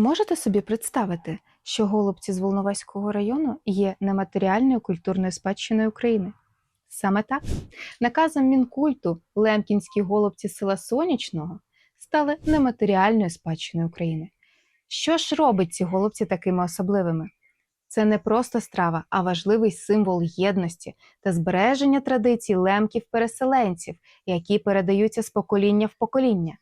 Можете собі представити, що голубці з Волноваського району є нематеріальною культурною спадщиною України? Саме так, наказом Мінкульту лемкінські голубці села Сонячного стали нематеріальною спадщиною України. Що ж робить ці голубці такими особливими? Це не просто страва, а важливий символ єдності та збереження традицій лемків-переселенців, які передаються з покоління в покоління.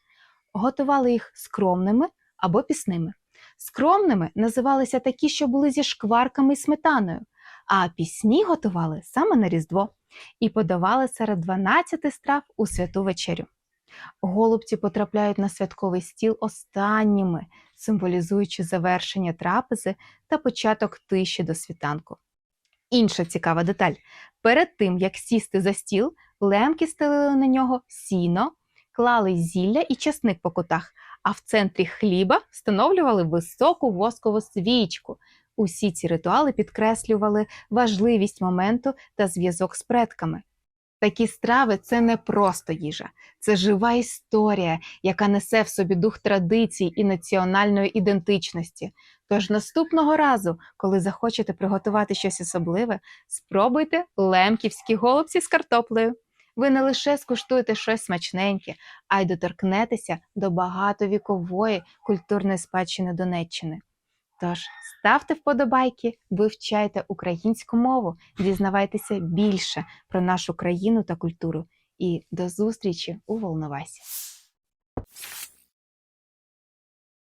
Готували їх скромними або пісними. Скромними називалися такі, що були зі шкварками і сметаною, а пісні готували саме на Різдво і подавали серед 12 страв у святу вечерю. Голубці потрапляють на святковий стіл останніми, символізуючи завершення трапези та початок тиші до світанку. Інша цікава деталь: перед тим як сісти за стіл, лемки стелили на нього сіно, клали зілля і часник по кутах, а в центрі хліба встановлювали високу воскову свічку. Усі ці ритуали підкреслювали важливість моменту та зв'язок з предками. Такі страви це не просто їжа, це жива історія, яка несе в собі дух традицій і національної ідентичності. Тож наступного разу, коли захочете приготувати щось особливе, спробуйте лемківські голубці з картоплею. Ви не лише скуштуєте щось смачненьке, а й доторкнетеся до багатовікової культурної спадщини Донеччини. Тож ставте вподобайки, вивчайте українську мову, дізнавайтеся більше про нашу країну та культуру. І до зустрічі у Волновасі!